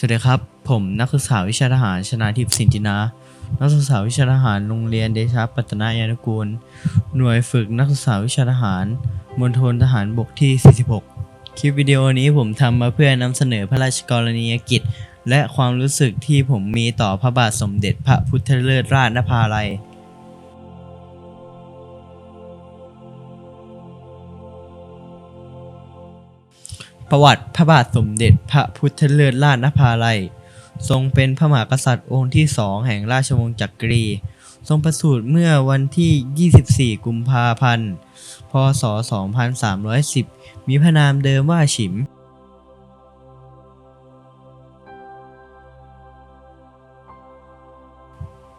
สวัสดีครับ ผมนักศึกษาวิชาทหารชนาทิพย์สินจินา นักศึกษาวิชาทหารโรงเรียนเดชาปัตนายานุกูล หน่วยฝึกนักศึกษาวิชาทหารมณฑลทหารบกที่ 46 คลิปวิดีโอนี้ผมทำมาเพื่อนำเสนอพระราชกรณียกิจ และความรู้สึกที่ผมมีต่อพระบาทสมเด็จพระพุทธเลิศราชนภาลัย ประวัติพระบาทสมเด็จพระพุทธเลิศราชนภาลัย ทรงเป็นพระมหากษัตริย์องค์ที่สองแห่งราชวงศ์จักรี ทรงประสูติเมื่อวันที่ 24 กุมภาพันธ์ พศ 2310 มีพระนามเดิมว่าฉิม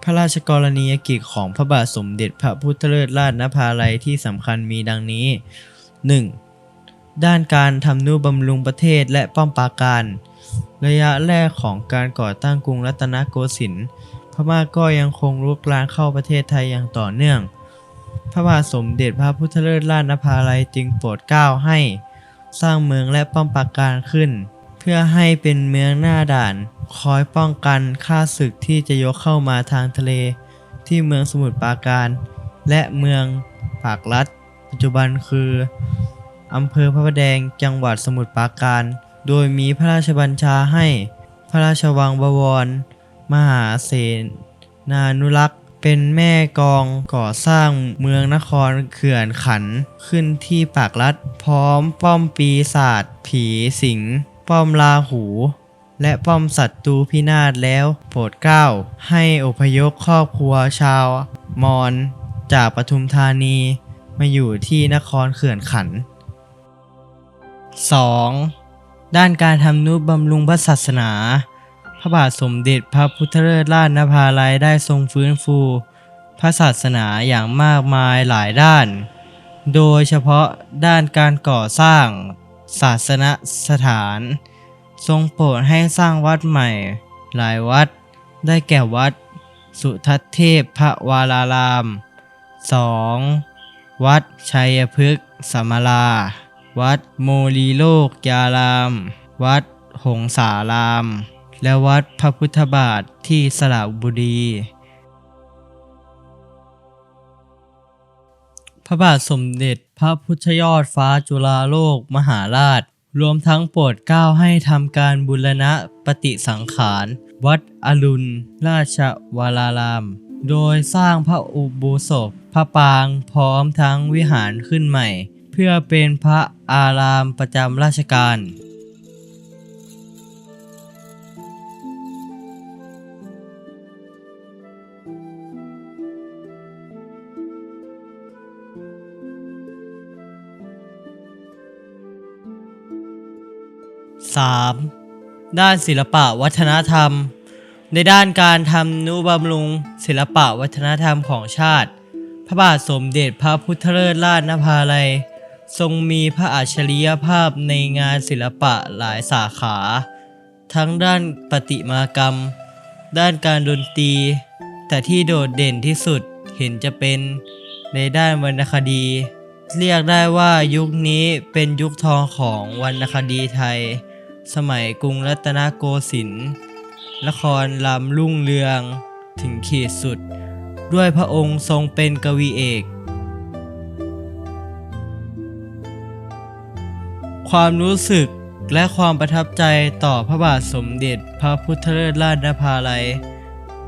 พระราชกรณียกิจของพระบาทสมเด็จพระพุทธเลิศราชนภาลัยที่สำคัญมีดังนี้ 1. ด้านการทำนุบำรุงประเทศและป้อมปราการ ระยะแรกของการก่อตั้งกรุงรัตนโกสินทร์พม่าก็ยังคงรุกรานเข้าประเทศไทยอย่างต่อเนื่อง พระบาทสมเด็จพระพุทธเลิศราชนภาลัยจึงโปรดเกล้าให้ สร้างเมืองและป้อมปราการขึ้น เพื่อให้เป็นเมืองหน้าด่าน คอยป้องกันข้าศึกที่จะยกเข้ามาทางทะเล ที่เมืองสมุทรปราการ และเมืองปากลัดปัจจุบันคือ อำเภอพระประแดงจังหวัดสมุทรปราการ โดยมีพระราชบัญชาให้ พระราชวังบวร มหาเสนนานุรักษ์ เป็นแม่กองก่อสร้างเมืองนครเขื่อนขันขึ้นที่ปากลัดพร้อมป้อมปีศาจผีสิง ป้อมลาหู และป้อมศัตรูพินาศแล้วโปรดเกล้า ให้อพยพครอบครัวชาว มอญจากปทุมธานีมาอยู่ที่นครเขื่อนขัน 2. ด้านการทำนุบำรุงพระศาสนา พระบาทสมเด็จพระพุทธเลิศราชนภาลัยได้ทรงฟื้นฟู พระศาสนาอย่างมากมายหลายด้าน โดยเฉพาะด้านการก่อสร้างศาสนสถาน ทรงโปรดให้สร้างวัดใหม่ หลายวัด ได้แก่วัด สุทัศเทพพระวาราราม 2. วัดชัยพฤกษ์สมรา วัดโมลีโลกยาราม วัดหงสาราม และวัดพระพุทธบาทที่สระบุรี พระบาทสมเด็จพระพุทธยอดฟ้าจุฬาโลกมหาราช รวมทั้งโปรดเกล้าให้ทำการบูรณะปฏิสังขารวัดอรุณ ราชวราราม โดยสร้างพระอุโบสถพระปรางพร้อมทั้งวิหารขึ้นใหม่ พื่อเป็นพระอารามประจำราชการ 3. ด้านศิลปะวัฒนธรรม ในด้านการทำนุบำรุง ศิลปะวัฒนธรรมของชาติ พระบาทสมเด็จพระพุทธเลิศราชนภาลัย ทรงมีพระอัจฉริยภาพในงานศิลปะหลายสาขา ทั้งด้านประติมากรรม ด้านการดนตรี แต่ที่โดดเด่นที่สุดเห็นจะเป็นในด้านวรรณคดี เรียกได้ว่ายุคนี้เป็นยุคทองของวรรณคดีไทย สมัยกรุงรัตนโกสินทร์ละครลำรุ่งเรือง ถึงขีดสุด ด้วยพระองค์ทรงเป็นกวีเอก ความรู้สึกและความประทับใจต่อพระบาทสมเด็จพระพุทธเลิศราชนภาลัย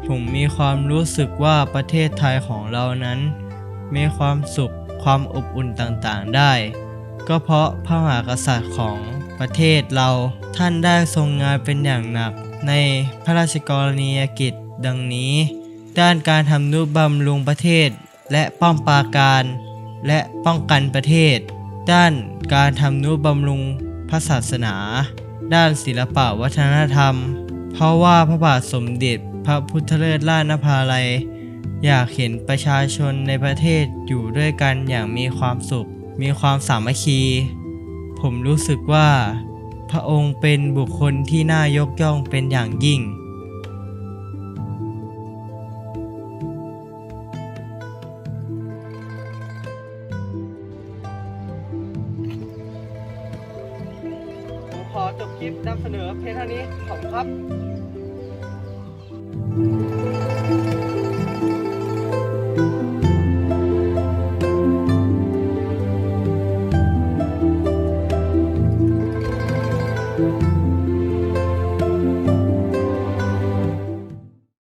ผมมีความรู้สึกว่าประเทศไทยของเรานั้น มีความสุขความอบอุ่นต่างๆได้ ก็เพราะพระมหากษัตริย์ของประเทศเราท่านได้ทรงงานเป็นอย่างหนัก ในพระราชกรณียกิจดังนี้ ด้านการทำนุบำรุงประเทศ และป้อมปราการ และป้องกันประเทศ ด้านการทำนุบำรุงพระศาสนา ด้านศิลปะวัฒนธรรม เพราะว่าพระบาทสมเด็จพระพุทธเลิศล่านภาลัย อยากเห็นประชาชนในประเทศอยู่ด้วยกันอย่างมีความสุข มีความสามัคคี ผมรู้สึกว่า พระองค์เป็นบุคคลที่น่ายกย่องเป็นอย่างยิ่ง จบคลิปนำเสนอเพียงเท่านี้ขอบคุณครับ「